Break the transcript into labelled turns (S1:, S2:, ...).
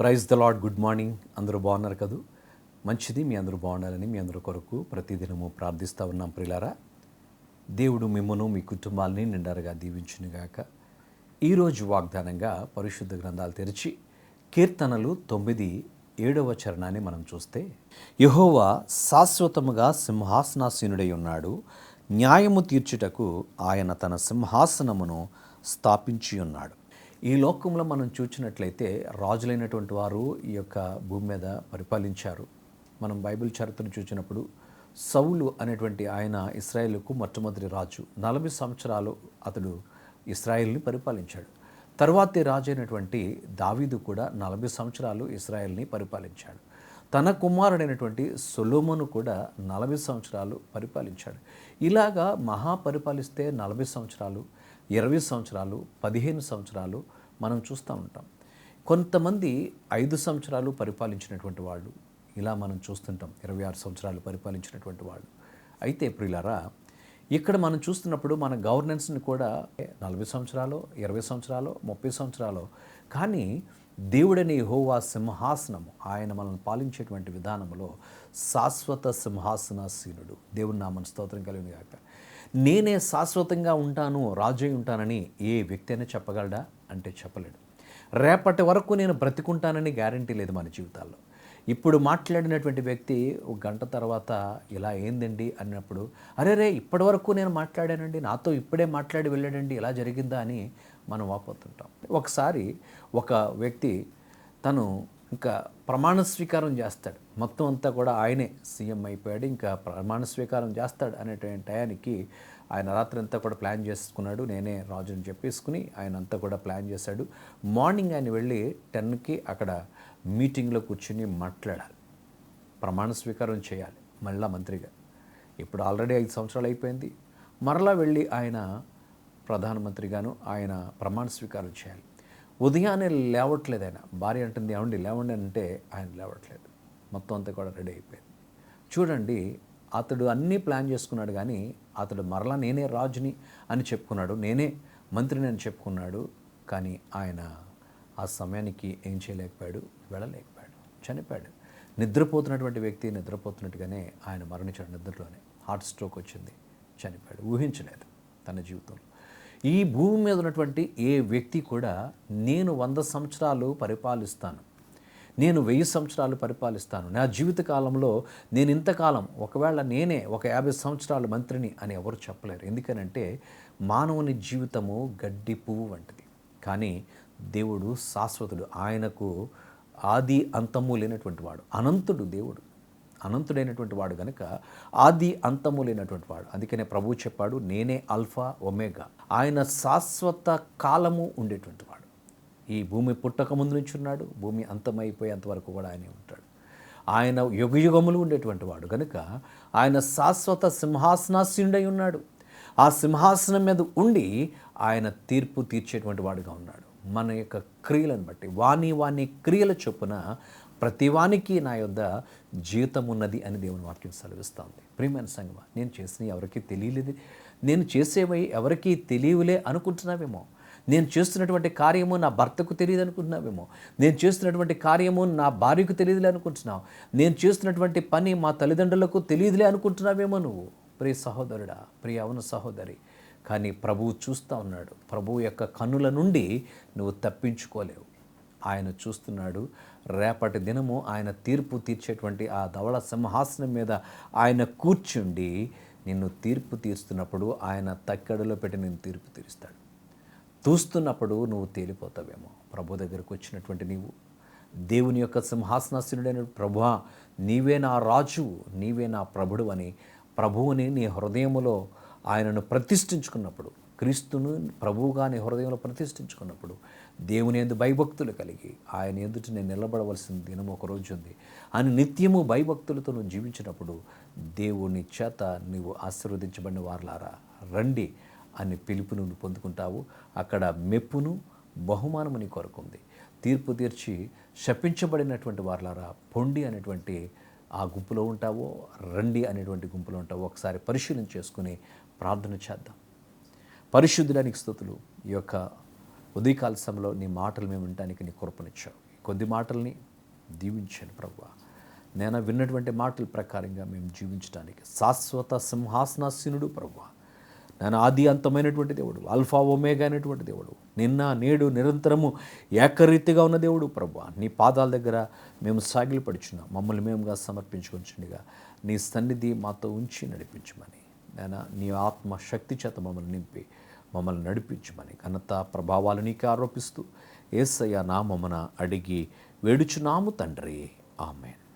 S1: Praise the Lord good morning. అందరూ బాగున్నారు కదూ? మంచిది మీ అందరూ బాగుండాలని మీ అందరి కొరకు ప్రతిదినము ప్రార్థిస్తూ ఉన్నాం ప్రిలారా దేవుడు మిమ్మను మీ కుటుంబాలని నిండారుగా దీవించునుగాక. ఈరోజు వాగ్దానంగా పరిశుద్ధ గ్రంథాలు తెరిచి కీర్తనలు తొమ్మిది ఏడవ చరణాన్ని మనం చూస్తే యహోవా శాశ్వతముగా సింహాసనాసీనుడై ఉన్నాడు. న్యాయము తీర్చుటకు ఆయన తన సింహాసనమును స్థాపించి ఉన్నాడు. ఈ లోకంలో మనం చూచినట్లయితే రాజులైనటువంటి వారు ఈ యొక్క భూమి మీద పరిపాలించారు. మనం బైబిల్ చరిత్రను చూసినప్పుడు సౌలు అనేటువంటి ఆయన ఇస్రాయేల్కు మొట్టమొదటి రాజు. నలభై సంవత్సరాలు అతడు ఇస్రాయేల్ని పరిపాలించాడు. తర్వాతి రాజు అయినటువంటి దావీదు కూడా నలభై సంవత్సరాలు ఇస్రాయేల్ని పరిపాలించాడు. తన కుమారుడైనటువంటి సొలోమోను కూడా నలభై సంవత్సరాలు పరిపాలించాడు. ఇలాగా మహా పరిపాలిస్తే నలభై సంవత్సరాలు ఇరవై సంవత్సరాలు పదిహేను సంవత్సరాలు మనం చూస్తూ ఉంటాం. కొంతమంది ఐదు సంవత్సరాలు పరిపాలించినటువంటి వాళ్ళు ఇలా మనం చూస్తుంటాం ఇరవై ఆరు సంవత్సరాలు పరిపాలించినటువంటి వాళ్ళు. అయితే ప్రియులారా ఇక్కడ మనం చూస్తున్నప్పుడు మన గవర్నెన్స్ని కూడా నలభై సంవత్సరాలు ఇరవై సంవత్సరాలు ముప్పై సంవత్సరాలు కానీ దేవుడని హోవా సింహాసనము ఆయన మనల్ని పాలించేటువంటి విధానంలో శాశ్వత సింహాసనాసీనుడు దేవుని నామని స్తోత్రం కలిగిన కాక నేనే శాశ్వతంగా ఉంటాను రాజై ఉంటానని ఏ వ్యక్తి అయినా చెప్పగలడా? అంటే చెప్పలేడు. రేపటి వరకు నేను బ్రతికుంటానని గ్యారంటీ లేదు మన జీవితాల్లో. ఇప్పుడు మాట్లాడినటువంటి వ్యక్తి ఒక గంట తర్వాత ఇలా ఏందండి అన్నప్పుడు అరే రే ఇప్పటి వరకు నేను మాట్లాడానండి నాతో ఇప్పుడే మాట్లాడి వెళ్ళాడండి ఇలా జరిగిందా అని మనం వాపోతుంటాం. ఒకసారి ఒక వ్యక్తి తను ఇంకా ప్రమాణ స్వీకారం చేస్తాడు. మొత్తం అంతా కూడా ఆయనే సీఎం అయిపోయాడు. ఇంకా ప్రమాణ స్వీకారం చేస్తాడు అనేటువంటి టయానికి ఆయన రాత్రి అంతా కూడా ప్లాన్ చేసుకున్నాడు. నేనే రాజుని చెప్పేసుకుని ఆయన అంతా కూడా ప్లాన్ చేశాడు. మార్నింగ్ ఆయన వెళ్ళి టెన్కి అక్కడ మీటింగ్లో కూర్చుని మాట్లాడాలి. ప్రమాణ స్వీకారం చేయాలి మళ్ళా మంత్రిగా. ఇప్పుడు ఆల్రెడీ ఐదు సంవత్సరాలు అయిపోయింది. మరలా వెళ్ళి ఆయన ప్రధానమంత్రిగాను ఆయన ప్రమాణ స్వీకారం చేయాలి. ఉదయాన్నే లేవట్లేదు ఆయన. భార్య అంటుంది ఏమండి లేవండి అంటే ఆయన లేవట్లేదు. మొత్తం అంతా కూడా రెడీ అయిపోయింది. చూడండి అతడు అన్నీ ప్లాన్ చేసుకున్నాడు కానీ అతడు మరలా నేనే రాజుని అని చెప్పుకున్నాడు. నేనే మంత్రిని అని చెప్పుకున్నాడు. కానీ ఆయన ఆ సమయానికి ఏం చేయలేకపోయాడు? వెళ్ళలేకపోయాడు. చనిపోయాడు. నిద్రపోతున్నటువంటి వ్యక్తి నిద్రపోతున్నట్టుగానే ఆయన మరణించాడు నిద్రలోనే. హార్ట్ స్ట్రోక్ వచ్చింది. చనిపోయాడు. ఊహించలేదు తన జీవితంలో. ఈ భూమి మీద ఉన్నటువంటి ఏ వ్యక్తి కూడా నేను వంద సంవత్సరాలు పరిపాలిస్తాను. నేను వెయ్యి సంవత్సరాలు పరిపాలిస్తాను. నా జీవిత కాలంలో నేను ఇంతకాలం ఒకవేళ నేనే ఒక యాభై సంవత్సరాలు మంత్రిని అని ఎవరు చెప్పలేరు. ఎందుకనంటే మానవుని జీవితము గడ్డి పువ్వు వంటిది. కానీ దేవుడు శాశ్వతుడు. ఆయనకు ఆది అంతము లేనటువంటి వాడు. అనంతుడు దేవుడు. అనంతుడైనటువంటి వాడు కనుక ఆది అంతము లేనటువంటి వాడు. అందుకనే ప్రభువు చెప్పాడు నేనే అల్ఫా ఒమేగా. ఆయన శాశ్వత కాలము ఉండేటువంటి వాడు ఈ భూమి పుట్టక ముందు నుంచి ఉన్నాడు భూమి అంతమైపోయేంత వరకు కూడా ఆయనే ఉంటాడు. ఆయన యుగయుగములు ఉండేటువంటి వాడు కనుక ఆయన శాశ్వత సింహాసనాసీనుడై ఉన్నాడు. ఆ సింహాసనం మీద ఉండి ఆయన తీర్పు తీర్చేటువంటి వాడుగా ఉన్నాడు. మన యొక్క క్రియలను బట్టి వాణి వాణి క్రియల చొప్పున ప్రతివానికి నా యొద్ద జీవితం ఉన్నది అని దేవుని వాక్యం సెలవిస్తుంది. ప్రియమైన సంగమా నేను చేసిన ఎవరికీ తెలియలేదు. నేను చేసేవి ఎవరికీ తెలియలే అనుకుంటున్నావేమో. నేను చేస్తున్నటువంటి కార్యము నా భర్తకు తెలియదు అనుకుంటున్నావేమో. నేను చేస్తున్నటువంటి కార్యము నా భార్యకు తెలియదులే అనుకుంటున్నావు. నేను చేస్తున్నటువంటి పని మా తల్లిదండ్రులకు తెలియదులే అనుకుంటున్నావేమో నువ్వు. ప్రియ సహోదరుడా ప్రియ అవును సహోదరి కానీ ప్రభువు చూస్తూ ఉన్నాడు. ప్రభువు యొక్క కన్నుల నుండి నువ్వు తప్పించుకోలేవు. ఆయన చూస్తున్నాడు. రేపటి దినము ఆయన తీర్పు తీర్చేటువంటి ఆ ధవళ సింహాసనం మీద ఆయన కూర్చుండి నిన్ను తీర్పు తీరుస్తున్నప్పుడు ఆయన తక్కెడలో పెట్టి నేను తీర్పు తీరుస్తాడు. తూస్తున్నప్పుడు నువ్వు తేలిపోతావేమో. ప్రభు దగ్గరకు వచ్చినటువంటి నీవు దేవుని యొక్క సింహాసనాసీనుడైన ప్రభువా నీవే నా రాజు నీవే నా ప్రభుడు అని ప్రభువుని నీ హృదయములో ఆయనను ప్రతిష్ఠించుకున్నప్పుడు క్రీస్తును ప్రభువుగా నీ హృదయంలో ప్రతిష్ఠించుకున్నప్పుడు దేవుని ఎందు భయభక్తులు కలిగి ఆయన ఎదుట నేను నిలబడవలసిన దినం ఒక రోజు ఉంది. అని నిత్యము భయభక్తులతో నువ్వు జీవించినప్పుడు దేవుని చేత నువ్వు ఆశీర్వదించబడిన వారలారా రండి అని పిలుపును నువ్వు పొందుకుంటావు. అక్కడ మెప్పును బహుమానము నీ కొరకుంది తీర్పు తీర్చి శపించబడినటువంటి వారలారా పొండి అనేటువంటి ఆ గుంపులో ఉంటావో రండి అనేటువంటి గుంపులో ఉంటావో ఒకసారి పరిశీలన చేసుకుని ప్రార్థన చేద్దాం. పరిశుద్ధుడానికి స్థుతులు ఈ యొక్క ఉదయకాల సమయంలో నీ మాటలు మేము వినడానికి నీ కృపనిచ్చావు. కొద్ది మాటల్ని దీవించాను ప్రభు నేను విన్నటువంటి మాటల ప్రకారంగా మేము జీవించడానికి శాశ్వత సింహాసనాసీనుడు ప్రభు నేను ఆది అంతమైనటువంటి దేవుడు అల్ఫా ఒమేగా అయినటువంటి దేవుడు నిన్న నేడు నిరంతరము ఏకరీతిగా ఉన్న దేవుడు ప్రభు నీ పాదాల దగ్గర మేము సాగిలి పడుచున్నాం మమ్మల్ని మేముగా సమర్పించుకొంచుండగా నీ సన్నిధి మాతో ఉంచి నడిపించమని నేను నీ ఆత్మ శక్తి చేత మమ్మల్ని నింపి మమ్మల్ని నడిపించమని ఘనత ప్రభావాలు నీకు ఆరోపిస్తూ ఏసయ్య నామమున అడిగి వేడుచున్నాము తండ్రి. ఆమెన్.